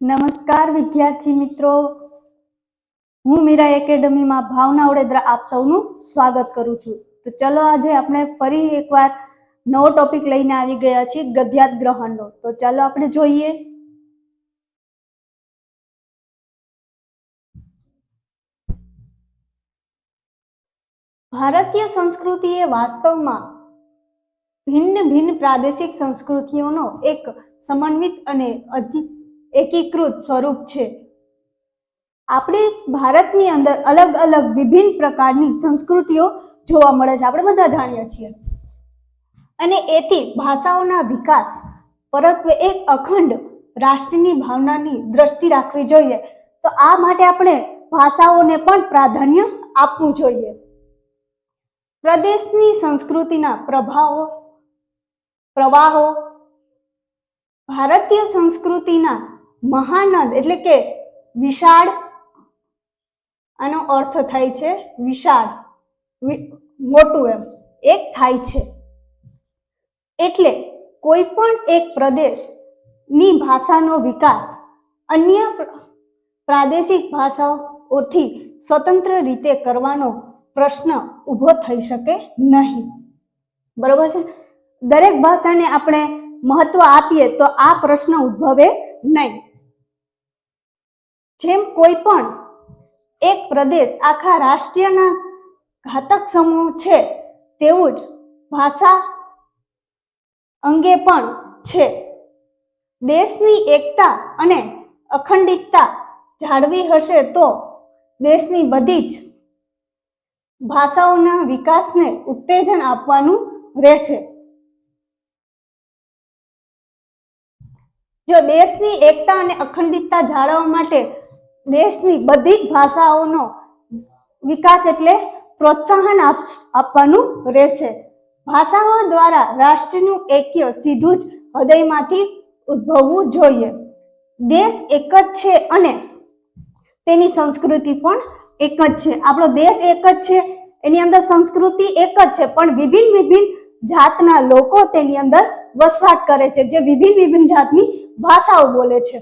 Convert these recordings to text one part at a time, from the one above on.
નમસ્કાર, વિદ્યાર્થી મિત્રો. હું મીરા એકેડમીમાં ભાવના વડોદરા આપ સૌનું સ્વાગત કરું છું. તો ચલો આજે આપણે ફરી એકવાર નવો ટોપિક લઈને આવી ગયા છીએ ગધ્યાત ગ્રહણનો. તો ચાલો આપણે જોઈએ. ભારતીય સંસ્કૃતિ એ વાસ્તવમાં ભિન્ન ભિન્ન પ્રાદેશિક સંસ્કૃતિઓનો એક સમન્વિત અને અધિ એકીકૃત સ્વરૂપ છે. આપણે ભારતની અંદર અલગ અલગ વિભિન્ન પ્રકારની સંસ્કૃતિઓ જોવા મળે છે. આપણે બધા જાણીએ છીએ. અને એથી ભાષાઓના વિકાસ પરત્વે એક અખંડ રાષ્ટ્રની ભાવનાની દ્રષ્ટિ રાખવી જોઈએ. તો આ માટે આપણે ભાષાઓને પણ પ્રાધાન્ય આપવું જોઈએ. પ્રદેશની સંસ્કૃતિના પ્રભાવો, પ્રવાહો, ભારતીય સંસ્કૃતિના મહાનદ, એટલે કે વિશાળ, આનો અર્થ થાય છે વિશાળ મોટું એમ. એક થાય છે. એટલે કોઈ પણ એક પ્રદેશની ભાષાનો વિકાસ અન્ય પ્રાદેશિક ભાષાઓથી સ્વતંત્ર રીતે કરવાનો પ્રશ્ન ઊભો થઈ શકે નહીં. બરોબર છે? દરેક ભાષાને આપણે મહત્વ આપીએ તો આ પ્રશ્ન ઉદ્ભવે નહીં. જેમ કોઈ પણ એક પ્રદેશ આખા રાષ્ટ્રીયના ઘાતક સમૂહ છે, તેવું જ ભાષા અંગે પણ છે. દેશની એકતા અને અખંડિતતા જાળવી હશે તો દેશની બધી જ ભાષાઓના વિકાસને ઉત્તેજન આપવાનું રહેશે. જો દેશની એકતા અને અખંડિતતા જાળવવા માટે દેશની બધી જ ભાષાઓનો વિકાસ એટલે પ્રોત્સાહન આપ, આપવાનું રહેશે. ભાષાઓ દ્વારા રાષ્ટ્રનું એક્ય સીધું જ હૃદયમાંથી ઉદ્ભવવું જોઈએ. દેશ એક જ છે અને તેની સંસ્કૃતિ પણ એક જ છે. આપણો દેશ એક જ છે, એની અંદર સંસ્કૃતિ એક જ છે, પણ વિભિન્ન વિભિન્ન જાતના લોકો તેની અંદર વસવાટ કરે છે, જે વિભિન્ન વિભિન્ન જાતની ભાષાઓ બોલે છે.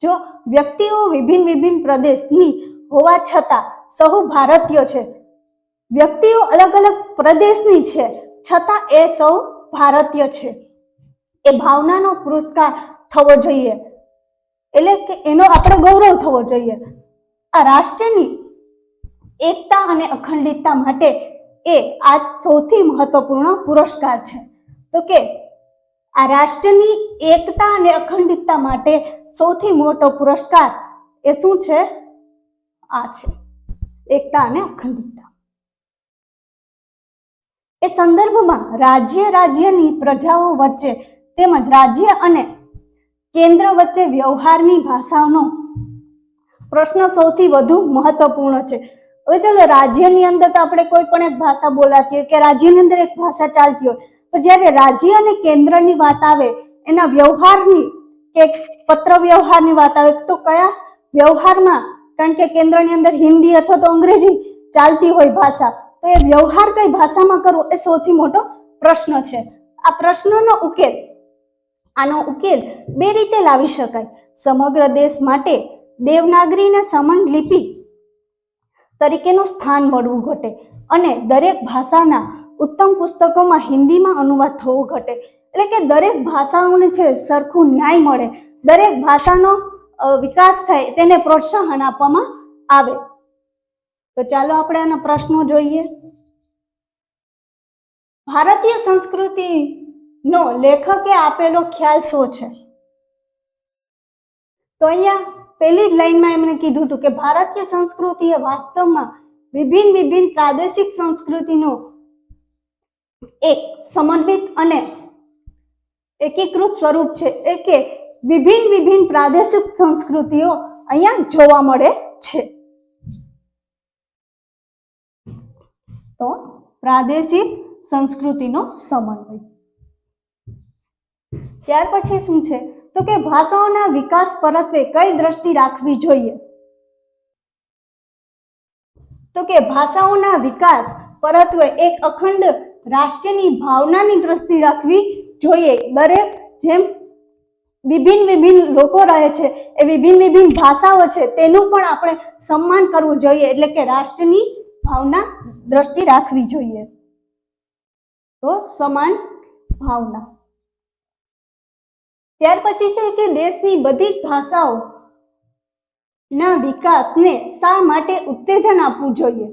જો વ્યક્તિઓ વિભિન્ન વિભિન્ન પ્રદેશની હોવા છતાં સહુ ભારતીય છે. વ્યક્તિઓ અલગ અલગ પ્રદેશની છે, છતાં એ સૌ ભારતીય છે. એ ભાવનાનો પુરસ્કાર થવો જોઈએ. એટલે કે એનો આપણે ગૌરવ થવો જોઈએ. આ રાષ્ટ્રની એકતા અને અખંડિતતા માટે એ આ સૌથી મહત્વપૂર્ણ પુરસ્કાર છે. તો કે આ રાષ્ટ્રની એકતા અને અખંડિતતા માટે સૌથી મોટો પુરસ્કાર એ શું છે? આ છે. એકતા અને અખંડિતતા. એ સંદર્ભમાં રાજ્ય રાજ્યની પ્રજાઓ વચ્ચે તેમજ રાજ્ય અને કેન્દ્ર વચ્ચે વ્યવહારની ભાષાનો પ્રશ્ન સૌથી વધુ મહત્વપૂર્ણ છે. હવે ચલો, રાજ્યની અંદર તો આપણે કોઈ પણ એક ભાષા બોલાતી હોય કે રાજ્યની અંદર એક ભાષા ચાલતી હોય. તો જ્યારે રાજ્ય અને કેન્દ્રની વાત આવે, એના વ્યવહારની કે પત્ર વ્યવહારની વાત આવે તો કયા વ્યવહારમાં? કારણ કે કેન્દ્રની અંદર હિન્દી અથવા તો અંગ્રેજી ચાલતી હોય ભાષા. તો એ વ્યવહાર કઈ ભાષામાં કરવો એ સૌથી મોટો પ્રશ્ન છે. આ પ્રશ્નનો ઉકેલ, આનો ઉકેલ બે રીતે લાવી શકાય. સમગ્ર દેશ માટે દેવનાગરીને સમન લિપિ તરીકેનું સ્થાન મળવું ઘટે અને દરેક ભાષાના ઉત્તમ પુસ્તકોમાં હિન્દીમાં અનુવાદ થવો ઘટે. એટલે કે દરેક ભાષાઓને છે સરખું ન્યાય મળે. દરેક ભાષાનો વિકાસ થાય તેને પ્રોત્સાહન આપવામાં આવે. તો ચાલો આપણે આના પ્રશ્નો જોઈએ. ભારતીય સંસ્કૃતિનો લેખકે આપેલો ખ્યાલ શું છે? તો અહીંયા પહેલી જ લાઈનમાં એમણે કીધું હતું કે ભારતીય સંસ્કૃતિ એ વાસ્તવમાં વિભિન્ન વિભિન્ન પ્રાદેશિક સંસ્કૃતિનો એક સમન્વિત અને એકીકૃત સ્વરૂપ છે એ કે વિભિન્ન વિભિન્ન પ્રાદેશિક સંસ્કૃતિઓ અહીંયા જોવા મળે છે. તો પ્રાદેશિક સંસ્કૃતિનો સમન્વય. ત્યાર પછી શું છે? તો કે ભાષાઓના વિકાસ પરત્વે કઈ દ્રષ્ટિ રાખવી જોઈએ? તો કે ભાષાઓના વિકાસ પરત્વે એક અખંડ રાષ્ટ્રની ભાવનાની દ્રષ્ટિ રાખવી જોઈએ. દરેક જેમ વિભિન્ન વિભિન્ન લોકો રહે છે, એ વિભિન્ન વિભિન્ન ભાષાઓ છે, તેનું પણ આપણે સન્માન કરવું જોઈએ. એટલે કે રાષ્ટ્રની ભાવના દ્રષ્ટિ રાખવી જોઈએ. તો સમાન ભાવના. ત્યાર પછી છે કે દેશની બધી જ ભાષાઓ ના વિકાસને શા માટે ઉત્તેજન આપવું જોઈએ?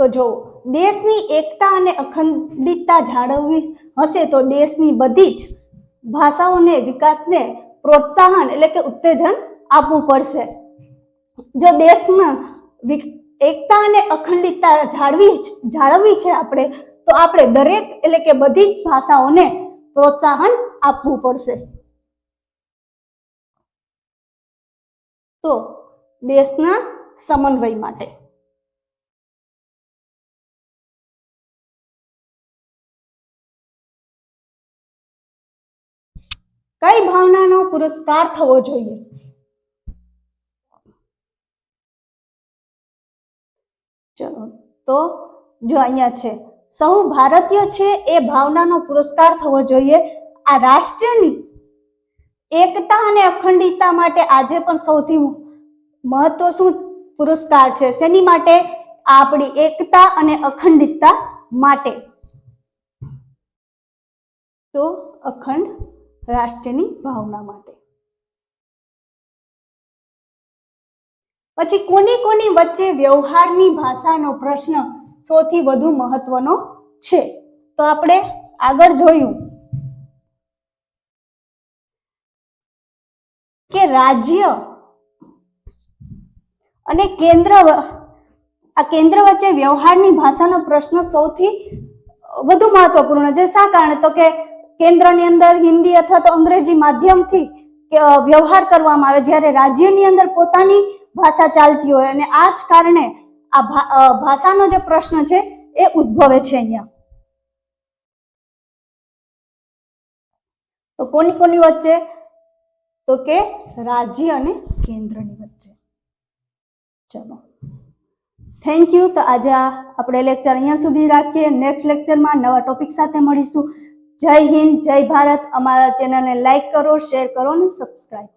તો જો દેશની એકતા અને અખંડિતતા જાળવવી હશે તો દેશની બધી જ ભાષાઓને વિકાસને પ્રોત્સાહન એટલે કે ઉત્તેજન આપવું પડશે. જો દેશમાં એકતા અને અખંડિતતા જાળવી જાળવવી છે આપણે, તો આપણે દરેક એટલે કે બધી જ ભાષાઓને પ્રોત્સાહન આપવું પડશે. તો દેશના સમન્વય માટે. કઈ ભાવનાનો પુરસ્કાર થવો જોઈએ? ચલો, તો જો અહીંયા છે, સૌ ભારતીય છે એ ભાવનાનો પુરસ્કાર થવો જોઈએ. આ રાષ્ટ્રની એકતા અને અખંડિતતા માટે આજે પણ સૌથી મહત્વ શું પુરસ્કાર છે. શેની માટે? આપણી એકતા અને અખંડિતતા માટે. તો અખંડ રાષ્ટ્રની ભાવના માટે. પછી કોની કોની વચ્ચે વ્યવહારની ભાષાનો પ્રશ્ન સૌથી વધુ મહત્વનો છે? તો આપણે આગળ જોયું કે રાજ્ય અને કેન્દ્ર આ કેન્દ્ર વચ્ચે વ્યવહારની ભાષાનો પ્રશ્ન સૌથી વધુ મહત્વપૂર્ણ છે. શા કારણે? તો કે કેન્દ્રની અંદર હિન્દી અથવા તો અંગ્રેજી માધ્યમથી વ્યવહાર કરવામાં આવે જ્યારે રાજ્યની અંદર પોતાની ભાષા ચાલતી હોય અને આ જ કારણે આ ભાષાનો જે પ્રશ્ન છે એ ઉદ્ભવે છે અહીંયા. તો કોની કોની વચ્ચે? તો કે રાજ્ય અને કેન્દ્રની વચ્ચે. ચલો. થેન્ક યુ તો આજે આપણે લેક્ચર અહીંયા સુધી રાખીએ. નેક્સ્ટ લેક્ચરમાં નવા ટોપિક સાથે મળીશું. જય હિન્દ જય ભારત. અમારા ચેનલને લાઈક કરો શેર કરો અને સબસ્ક્રાઈબ